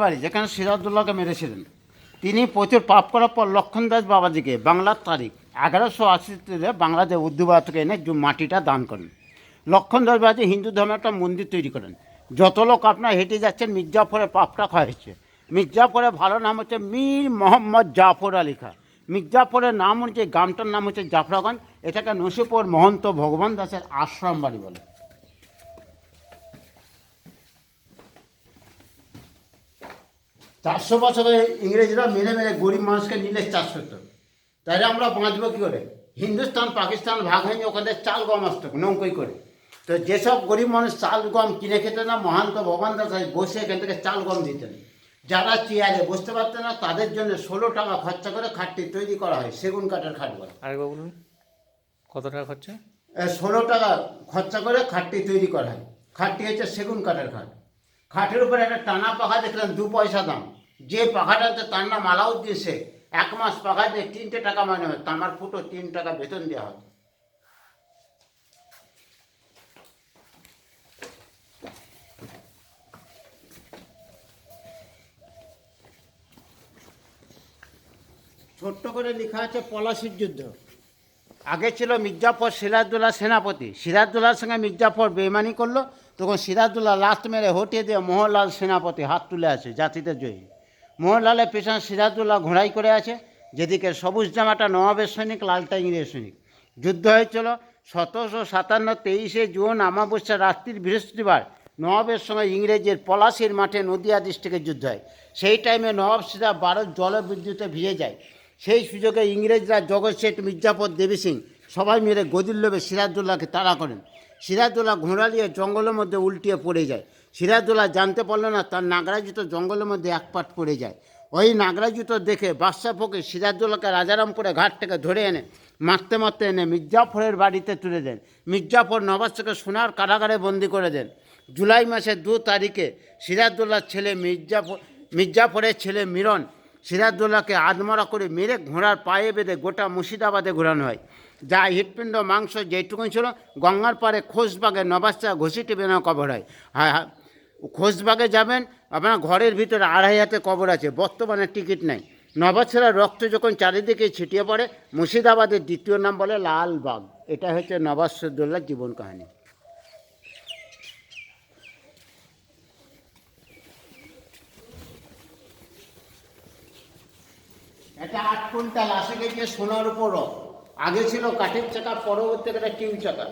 বাড়ি যেখানে সিরাজদুল্লাহকে মেরেছিলেন। তিনি প্রচুর পাপ করার পর লক্ষণ দাস বাবাজিকে বাংলার তারিখ এগারোশো আশিতে বাংলাদেশ উর্দুবা থেকে এনে মাটিটা দান করেন। লক্ষণ দাস বাবাজি হিন্দু ধর্মের একটা মন্দির তৈরি করেন। যত লোক আপনার হেঁটে যাচ্ছেন মির্জাফরের পাপটা হচ্ছে। মির্জাফরের ভালো নাম হচ্ছে মীর মোহাম্মদ জাফর আলী খা। মির্জাফরের নাম হচ্ছে, গ্রামটার নাম হচ্ছে জাফরাগঞ্জ। এটাকে নসিপুর মহন্ত ভগবান দাসের আশ্রম বাড়ি বলে। চারশো বছরে ইংরেজরা মেরে মেরে গরিব মানুষকে নিলে চাষ করতো তাহলে আমরা বাঁচবো কী করে? হিন্দুস্তান পাকিস্তান ভাগ হয়নি ওখানে চাল গম আসতো নৌকোই করে। তো যেসব গরিব মানুষ চাল গম কিনে খেতে না মহান্ত ভগবান দাসাই বসে এখান থেকে চাল গম দিতেন। যারা চেয়ারে বসতে পারতেন না তাদের জন্য ষোলো টাকা খরচা করে খাটটি তৈরি করা হয় সেগুন কাঠের খাট বলে। আরেকবার বলুন কত টাকা খরচা? ষোলো টাকা খরচা করে খাটটি তৈরি করা হয়। খাটটি হচ্ছে সেগুন কাঠের খাট। খাটের উপরে একটা টানা পাখা দেখলাম দু পয়সা দাম। যে পাখাটাতে তার নাম আলাউদ্দিন শেখ এক মাস পাখা দিয়ে তিনটে টাকা মানে হয় তামার ফুটো তিন টাকা বেতন দেওয়া হয়। ছোট্ট করে লেখা আছে পলাশির যুদ্ধ। আগে ছিল মির্জাফর সিরাজদুল্লাহ সেনাপতি। সিরাজদুল্লাহর সঙ্গে মির্জাফর বেমানি করল তখন সিরাজদুল্লাহ লাস্ট মেরে হটিয়ে দিয়ে মোহনলাল সেনাপতি হাত তুলে আছে জাতিতে জয়ী। মোহনলালের পেছনে সিরাজদুল্লাহ ঘোড়াই করে আছে, যেদিকে সবুজ জামাটা নবাবের সৈনিক লালটা ইংরেজ সৈনিক। যুদ্ধ হয়েছিল সতেরোশো সাতান্ন তেইশে জুন আমাবস্যা রাত্রির বৃহস্পতিবার। নবাবের সঙ্গে ইংরেজের পলাশির মাঠে নদিয়া ডিস্ট্রিক্টের যুদ্ধ হয়। সেই টাইমে নবাব সিরা ভারত জলবিদ্যুতে ভিজে যায়। সেই সুযোগে ইংরেজরা জগৎ শেঠ মির্জাফর দেবী সিং সবাই মিলে গদির লোভে সিরাজদুল্লাহকে তাড়া করেন। সিরাজদুল্লাহ ঘোড়া নিয়ে জঙ্গলের মধ্যে উল্টিয়ে পড়ে যায়। সিরাজদুল্লাহ জানতে পারল না, তার নাগরা জুতো জঙ্গলের মধ্যে এক পাট পড়ে যায়। ওই নাগরা জুতো দেখে বাদশাহ ফকির সিরাজদুল্লাহকে রাজারামপুরে ঘাট থেকে ধরে এনে, মারতে মারতে এনে মির্জাফরের বাড়িতে তুলে দেন। মির্জাফর নবাজকে সোনার কারাগারে বন্দি করে দেন। জুলাই মাসের দু তারিখে সিরাজদুল্লাহর ছেলে মির্জাফর মির্জাফরের ছেলে মিরন সিরাজদৌল্লাহকে আদমরা করে মেরে ঘোড়ার পায়ে বেঁধে গোটা মুর্শিদাবাদে ঘোরানো হয়। যা হৃৎপিণ্ড, মাংস যেটুকুন ছিল, গঙ্গার পারে খোসবাগে নবাসা ঘষিটি বেনা কবর হয়। হ্যাঁ হ্যাঁ খোসবাগে যাবেন, আপনার ঘরের ভিতরে আড়াই হাতে কবর আছে, বর্তমানে টিকিট নেই। নবাবছেড়ার রক্ত যখন চারিদিকে ছিটিয়ে পড়ে, মুর্শিদাবাদের দ্বিতীয় নাম বলে লালবাগ। এটা হচ্ছে নবাব সদ্দুল্লাহর জীবন কাহিনী। এটা আট কুইন্টাল আশি কেজি সোনার উপর রথ আগে ছিল কাঠের চাকা, পরবর্তী একটা টিউ চাকা।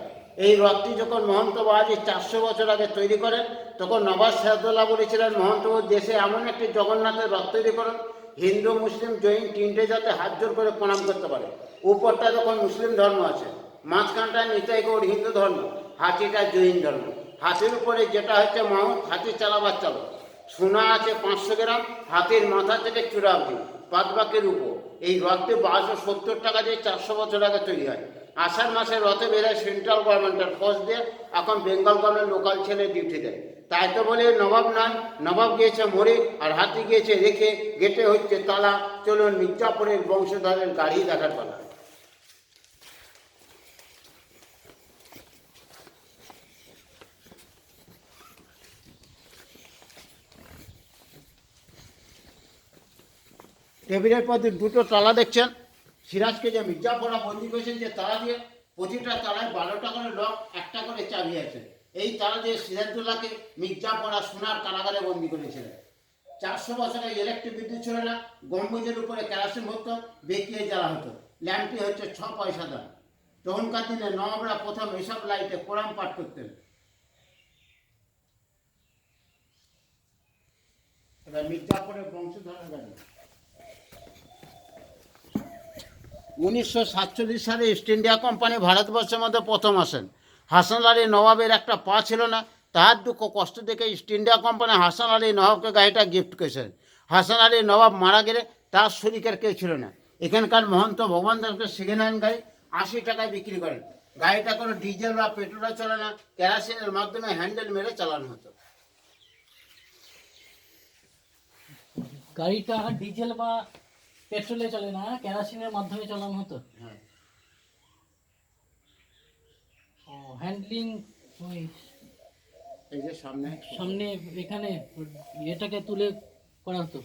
এই রথটি যখন মহন্ত বাহাজি চারশো বছর আগে তৈরি করেন, তখন নবাব সিরাজদৌল্লাহ বলেছিলেন, মহন্ত দেশে এমন একটি জগন্নাথের রথ তৈরি করুন, হিন্দু, মুসলিম, জৈন তিনটে যাতে হাত জোর করে প্রণাম করতে পারে। উপরটা যখন মুসলিম ধর্ম আছে, মাঝখানটা নিতাই গৌড় হিন্দু ধর্ম, হাতিটা জৈন ধর্ম। হাতির উপরে যেটা হচ্ছে মাউথ হাতি চালাবার চালক। সোনা আছে পাঁচশো গ্রাম, হাতির মাথা থেকে চূড়া অবধি। বাদবাকির উপর। এই রথে বারোশো সত্তর টাকা দিয়ে চারশো বছর আগে তৈরি হয়। আষাঢ় মাসে রথে বেরোয় সেন্ট্রাল গভর্নমেন্টের ফোর্স দিয়ে, এখন বেঙ্গল গভর্নমেন্ট লোকাল ছেলে ডিউটি দেয়। তাই তো বলে, নবাব নয়, নবাব গিয়েছে মরে আর হাতি গিয়েছে রেখে, গেটে হচ্ছে তালা, চলুন মির্জাপুরের বংশধরের গাড়ি দেখার পালা। টেবিলের পর দুটো তালা দেখছেন। সিরাজকে যে মির্জাপুরা বন্দি করেছেন, যে তালা দিয়ে প্রতিটা তালায় বারোটা করে লক, একটা করে চাবি আছে। এই তালা দিয়ে সিরাজদুল্লাহকে মির্জাপুরা সোনার কারাগারে বন্দি করেছিলেন। চারশো বছরে ইলেকট্রিক বিদ্যুৎ ছিল না, গম্বুজের উপরে কেরাসিন হতো বেঁকিয়ে জ্বালা হতো। ল্যাম্পটি হচ্ছে ছ পয়সা দাম। তখনকার দিনে নবাবরা প্রথম এসব লাইটে কোরআন পাঠ করতেন। এবার মির্জাপুরের বংশধরের গাড়ি উনিশশো সাতচল্লিশ সালে ইস্ট ইন্ডিয়া কোম্পানি ভারতবর্ষের মধ্যে প্রথম আসেন। হাসান আলী নবাবের একটা পা ছিল না, তার দুঃখ কষ্ট দেখে East India company Hasan Ali নবাবকে গাড়িটা গিফট করেছেন। হাসান আলী নবাব মারা গেলে তার শরিকের কেউ ছিল না। এখানকার মহন্ত ভগবান দাসকে সেকেন্ড হ্যান্ড গাড়ি আশি টাকায় বিক্রি করেন। গাড়িটা কোনো ডিজেল বা পেট্রোলে চলে না, কেরাসিনের মাধ্যমে হ্যান্ডেল মেরে চালানো হতো। গাড়িটা ডিজেল বা পেট্রোলে চলে না কেরাসিনের মাধ্যমে চালানো হতো। হ্যাঁ। ও হ্যান্ডলিং ওই এই যে সামনে। সামনে এখানে এটাকে তুলে করা হতো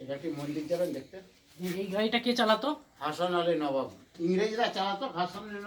এটা কি মন্দির যাবেন দেখতে? এই- গাড়িটা কে চালাতো? হাসান আলী নবাব। ইংরেজরা চালাতো হাসান আলী